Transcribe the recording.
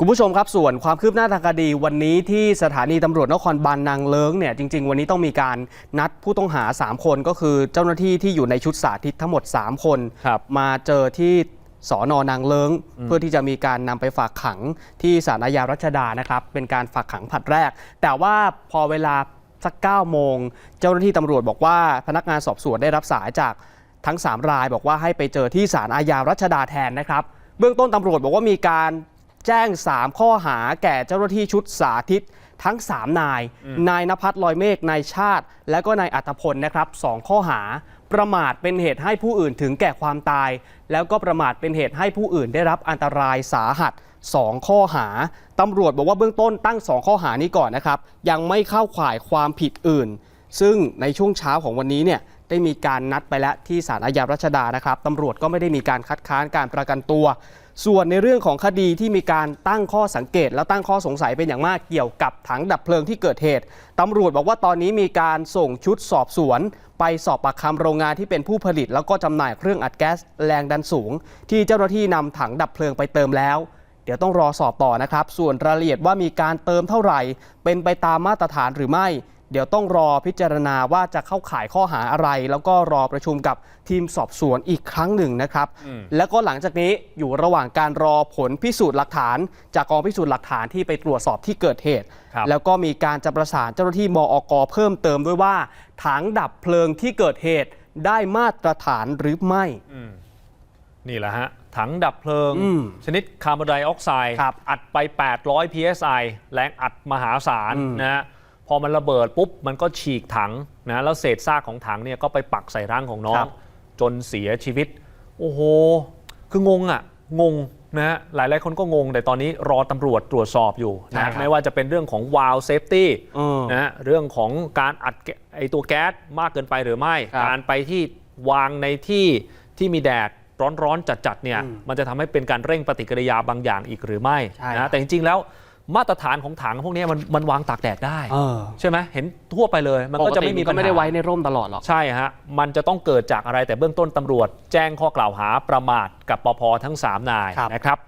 คุณผู้ชมครับส่วนความคืบหน้าทางคดีวันนี้ที่สถานีตำรวจนครบาลนางเลิงเนี่ยจริง ๆ วันนี้ต้องมีการนัดผู้ต้องหา 3 คนก็คือเจ้าหน้าที่ที่อยู่ในชุดสาธิตทั้งหมด 3 คนครับมาเจอที่สอนอนางเลิงเพื่อที่จะมีการนำไปฝากขังที่ศาลอาญารัชดานะครับ เป็นการฝากขังผลัดแรก แต่ว่าพอเวลาสัก9โมง เจ้าหน้าที่ตำรวจบอกว่าพนักงานสอบสวนได้รับสายจากทั้ง 3 รายบอกว่าให้ไปเจอที่ศาลอาญารัชดาแทนนะครับ เบื้องต้นตำรวจบอกว่ามีการ แจ้ง 3 ข้อหาแก่เจ้าหน้าที่ชุดสาธิตทั้ง 3 นาย นายนภัสลอยเมฆนายชาติ และก็นายอัตพลนะครับสองข้อหา ประมาทเป็นเหตุให้ผู้อื่นถึงแก่ความตาย แล้วก็ประมาทเป็นเหตุให้ผู้อื่นได้รับอันตรายสาหัส 2 ข้อหาตำรวจบอกว่าเบื้องต้นตั้ง 2 ข้อหานี้ก่อนนะครับ ยังไม่เข้าข่ายความผิดอื่น ซึ่งในช่วงเช้าของวันนี้เนี่ย ได้มีการนัดไปแล้วที่ศาลอาญารัชดานะครับตำรวจก็ไม่ได้มีการคัดค้านการประกันตัว ส่วนในเรื่องของคดีที่มีการตั้งข้อสังเกต และตั้งข้อสงสัยเป็นอย่างมากเกี่ยวกับถังดับเพลิงที่เกิดเหตุตำรวจบอกว่าตอนนี้มีการส่งชุดสอบสวน ไปสอบปากคำโรงงานที่เป็นผู้ผลิต แล้วก็จำหน่ายเครื่องอัดแก๊สแรงดันสูง ที่เจ้าหน้าที่นำถังดับเพลิงไปเติมแล้วเดี๋ยวต้องรอสอบต่อนะครับ ส่วนรายละเอียดว่ามีการเติมเท่าไหร่ เป็นไปตามมาตรฐานหรือไม่ เดี๋ยวต้องรอพิจารณาว่าจะเข้าข่ายข้อหาอะไร แล้วก็รอประชุมกับทีมสอบสวนอีกครั้งหนึ่งนะครับ แล้วก็หลังจากนี้อยู่ระหว่างการรอผลพิสูจน์หลักฐาน จากกองพิสูจน์หลักฐานที่ไปตรวจสอบที่เกิดเหตุครับแล้วก็มีการจะประสานเจ้าหน้าที่มอกเพิ่มเติมด้วยว่าถังดับเพลิงที่เกิดเหตุได้มาตรฐานหรือไม่นี่แหละฮะ ถังดับเพลิงอืมชนิดคาร์บอนไดออกไซด์ครับอัดไป 800 psi แรงอัดมหาศาลอืมนะฮะ พอมันระเบิดปุ๊บมันก็ฉีกถังนะแล้วเศษซากของถังเนี่ยก็ไปปักใส่ร่างของน้อครังบจนเสียชีวิต โอ้โห คืองงอะ งงนะฮะหลายหลายๆคนก็งง แต่ตอนนี้รอตำรวจตรวจสอบอยู่ใช่นะครับไม่ว่าจะเป็นเรื่องของวาล์วเซฟตี้เออนะฮะเรื่องของการอัดแกไอตัวแก๊สมากเกินไปหรือไม่ครับการไปที่วางในที่ที่มีแดดร้อนๆจัดๆเนี่ยอืมมันจะทำให้เป็นการเร่งปฏิกิริยาบางอย่างอีกหรือไม่ใช่ครับนะแต่จริงๆแล้ว มาตรฐานของถังพวกนี้มันมันวางตากแดดได้ เออใช่ไหมเห็นทั่วไปเลย มันก็จะไม่มีปติปัญหาไม่ได้ไว้ในร่มตลอดหรอก ใช่ฮะ มันจะต้องเกิดจากอะไรแต่เบื้องต้นตำรวจ แจ้งข้อกล่าวหาประมาทกับปพทั้ง 3 นายครับ นะครับ